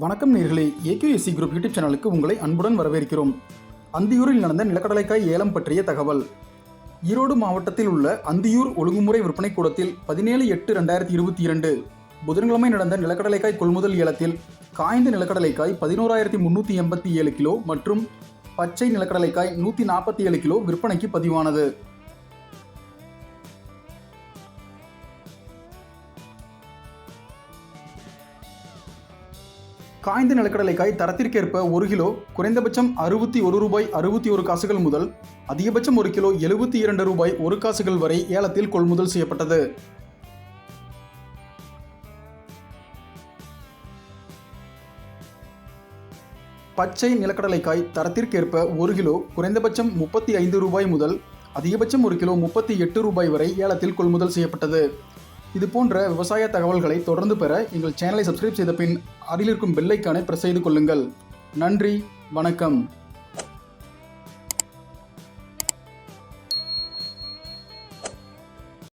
வணக்கம் நேர்களே. AKSC group YouTube சேனலுக்கு உங்களை அன்புடன் வரவேற்கிறோம். அந்தியூரில் நடந்த நிலக்கடலைக்காய் ஏலம் பற்றிய தகவல். ஈரோடு மாவட்டத்தில் உள்ள அந்தியூர் ஒழுங்குமுறை விற்பனை கூடத்தில் பதினேழு எட்டு ரெண்டாயிரத்தி இருபத்தி இரண்டு புதன்கிழமை நடந்த நிலக்கடலைக்காய் கொள்முதல் ஏலத்தில் காய்ந்த நிலக்கடலைக்காய் பதினோராயிரத்தி முந்நூற்றி எண்பத்தி ஏழு கிலோ மற்றும் பச்சை நிலக்கடலைக்காய் நூற்றி நாற்பத்தி ஏழு கிலோ விற்பனைக்கு பதிவானது. காய்ந்த நிலக்கடலைக்காய் தரத்திற்கேற்ப ஒரு கிலோ குறைந்தபட்சம் அறுபத்தி ஒரு ரூபாய் அறுபத்தி ஒரு காசுகள் முதல் அதிகபட்சம் ஒரு கிலோ எழுபத்தி இரண்டு ரூபாய் ஒரு காசுகள் வரை ஏலத்தில் கொள்முதல் செய்யப்பட்டது. பச்சை நிலக்கடலைக்காய் தரத்திற்கேற்ப ஒரு கிலோ குறைந்தபட்சம் முப்பத்தி ஐந்து ரூபாய் முதல் அதிகபட்சம் ஒரு கிலோ முப்பத்தி எட்டு ரூபாய் வரை ஏலத்தில் கொள்முதல் செய்யப்பட்டது. இது போன்ற விவசாய தகவல்களை தொடர்ந்து பெற எங்கள் சேனலை சப்ஸ்கிரைப் செய்த பின் அருகில் இருக்கும் பெல்லைக்கானை பிரஸ் செய்து கொள்ளுங்கள். நன்றி வணக்கம்.